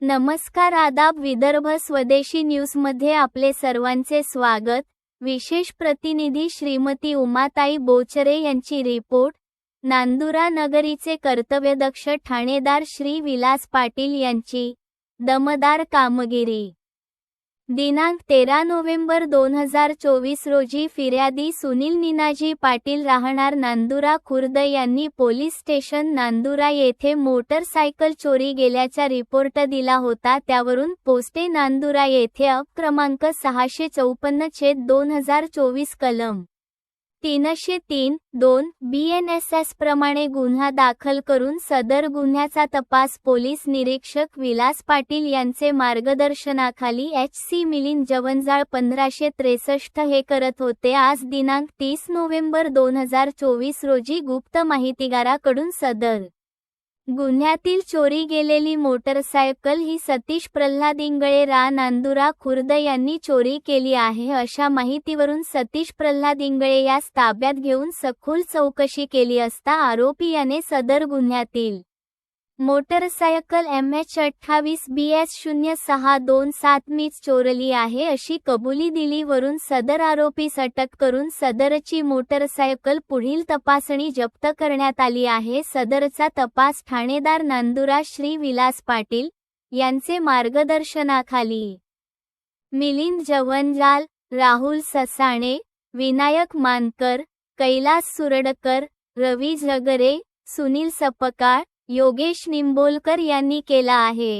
नमस्कार आदाब विदर्भ स्वदेशी न्यूजमध्ये आपले सर्वांचे स्वागत. विशेष प्रतिनिधी श्रीमती उमाताई बोचरे यांची रिपोर्ट. नांदुरा नगरीचे कर्तव्यदक्ष ठाणेदार श्री विलास पाटील यांची. दमदार कामगिरी. दिनांक तेरा नोव्हेंबर दोन हजार चोवीस रोजी फिर्यादी सुनील निनाजी पाटील राहणार नांदुरा खुर्द यांनी पोलीस स्टेशन नांदुरा येथे मोटरसायकल चोरी गेल्याचा रिपोर्ट दिला होता. त्यावरून पोस्टे नांदुरा येथे अप क्रमांक सहाशे चौपन्न छेद दोन हजार चोवीस कलम तीनशे तीन दोन बी एन एस एस प्रमाणे गुन्हा दाखल करून सदर गुन्ह्याचा तपास पोलीस निरीक्षक विलास पाटील यांचे मार्गदर्शनाखाली एच सी मिलिंद जवंजाळ पंधराशे त्रेसष्ट हे करत होते. आज दिनांक तीस नोव्हेंबर दोन हजार चोवीस रोजी गुप्त माहितीगाराकडून सदर गुन्ह्यातील चोरी गेलेली मोटरसायकल ही सतीश प्रल्हाद इंगळे रा. नांदुरा खुर्द यांनी चोरी केली आहे अशा माहितीवरून सतीश प्रल्हाद इंगळे यास ताब्यात घेऊन सखोल चौकशी केली असता आरोपी याने सदर गुन्ह्यातील मोटरसायकल एम एच अठ्ठावीस बी एस शून्य सहा दोन सात मीच चोरली आहे अशी कबुली दिलीवरून सदर आरोपीस अटक करून सदरची मोटरसायकल पुढील तपासणी जप्त करण्यात आली आहे. सदरचा तपास ठाणेदार नांदुरा श्री विलास पाटील यांचे मार्गदर्शनाखाली. मिलिंद जवनलाल राहुल ससाणे विनायक मानकर कैलास सुरडकर रवी झगरे सुनील सपकाळ योगेश निंबोलकर यांनी केला आहे.